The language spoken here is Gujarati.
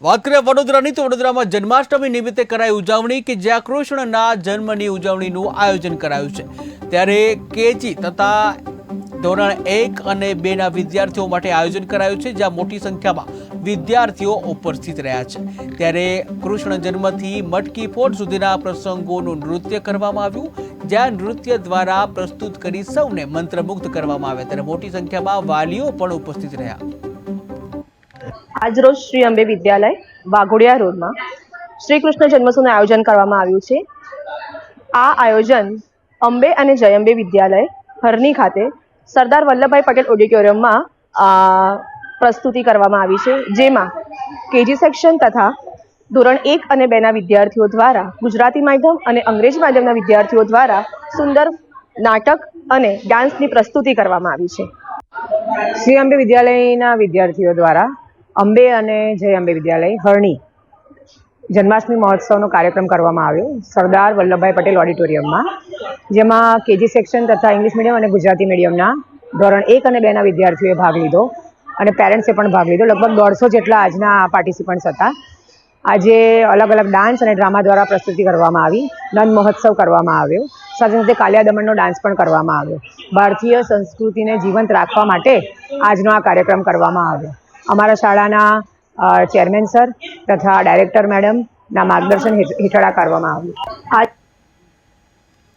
વાત કરીએ વડોદરાની, તો વડોદરામાં જન્માષ્ટમી નિમિત્તે કરાઈ ઉજવણી કે જ્યાં કૃષ્ણના જન્મની ઉજવણીનું આયોજન કરાયું છે. ત્યારે કેજી તથા ધોરણ એક અને બેના વિદ્યાર્થીઓ માટે આયોજન કરાયું છે, જ્યાં મોટી સંખ્યામાં વિદ્યાર્થીઓ ઉપસ્થિત રહ્યા છે. ત્યારે કૃષ્ણ જન્મથી મટકી ફોડ સુધીના પ્રસંગોનું નૃત્ય કરવામાં આવ્યું, જ્યાં નૃત્ય દ્વારા પ્રસ્તુત કરી સૌને મંત્રમુગ્ધ કરવામાં આવ્યા. ત્યારે મોટી સંખ્યામાં વાલીઓ પણ ઉપસ્થિત રહ્યા. આજરોજ શ્રી અંબે વિદ્યાલય વાઘોડિયા રોડમાં શ્રી કૃષ્ણ જન્મોત્સવનું આયોજન કરવામાં આવ્યું છે. આ આયોજન અંબે અને જય અંબે વિદ્યાલય હરની ખાતે સરદાર વલ્લભભાઈ પટેલ ઓડિટોરિયમમાં પ્રસ્તુતિ કરવામાં આવી છે. જેમાં કેજી સેક્શન તથા ધોરણ એક અને બેના વિદ્યાર્થીઓ દ્વારા, ગુજરાતી માધ્યમ અને અંગ્રેજી માધ્યમના વિદ્યાર્થીઓ દ્વારા સુંદર નાટક અને ડાન્સની પ્રસ્તુતિ કરવામાં આવી છે. શ્રી અંબે વિદ્યાલયના વિદ્યાર્થીઓ દ્વારા અંબે અને જય અંબે વિદ્યાલય, હરણી. જન્માષ્ટમી મહોત્સવનો કાર્યક્રમ કરવામાં આવ્યો. સરદાર વલ્લભભાઈ પટેલ ઓડિટોરિયમમાં, જેમાં કેજી સેક્શન તથા ઇંગ્લિશ મીડિયમ અને ગુજરાતી મીડિયમના ધોરણ એક અને બેના વિદ્યાર્થીઓએ ભાગ લીધો અને પેરેન્ટ્સે પણ ભાગ લીધો. લગભગ દોઢસો જેટલા આજના પાર્ટિસિપન્ટ્સ હતા. આજે અલગ અલગ ડાન્સ અને ડ્રામા દ્વારા પ્રસ્તુતિ કરવામાં આવી. નંદ મહોત્સવ કરવામાં આવ્યો. સાથે સાથે કાલિયા દમણનો ડાન્સ પણ કરવામાં આવ્યો. ભારતીય સંસ્કૃતિને જીવંત રાખવા માટે આજનો આ કાર્યક્રમ કરવામાં આવ્યો. અમારા શાળાના ચેરમેન સર તથા ડાયરેક્ટર મેડમના માર્ગદર્શન હેઠ- હેઠળ આ કરવામાં આવ્યું. આજ